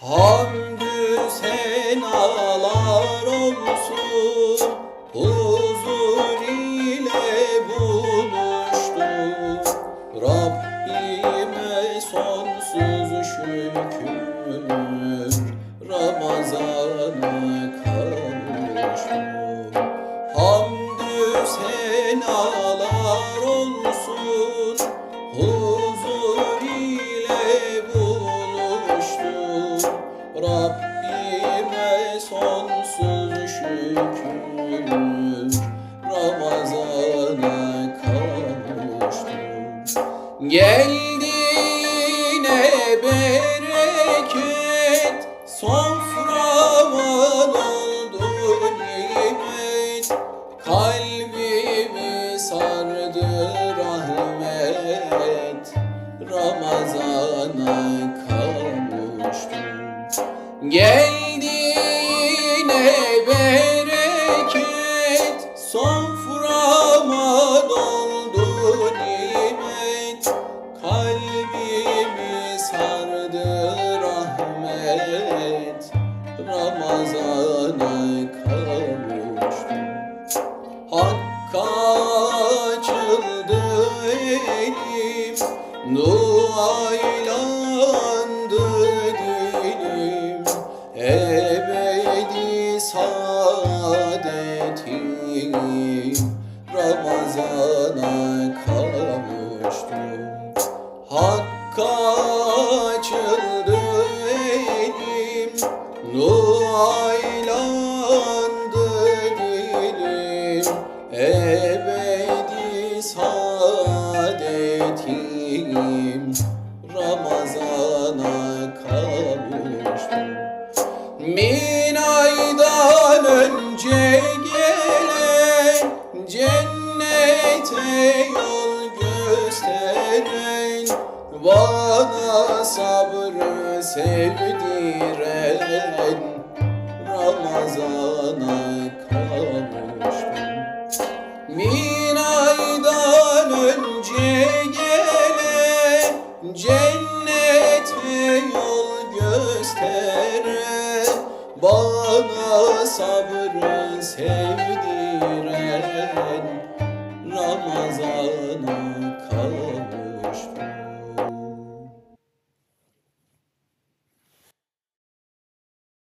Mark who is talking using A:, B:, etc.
A: Hamdü senalar olsun Huzur ile buluştum Rabbime sonsuz şükür Ramazan'a kavuştum Hamdü senalar sonsuz şükür Ramazan'a kavuştum. Geldi yine bereket Soframa doldu nimet. Kalbimi sardı rahmet. Ramazan'a kavuştum. Geldi Duaylandı dilim Ebedi saadetim. Ramazan'a kavuştum Hakka açıldı saadetim Ramazan'a kavuştum. Min aydan önce gelen Cennete yol gösteren Bana sabrı sevdiren Bana sabrı sevdiren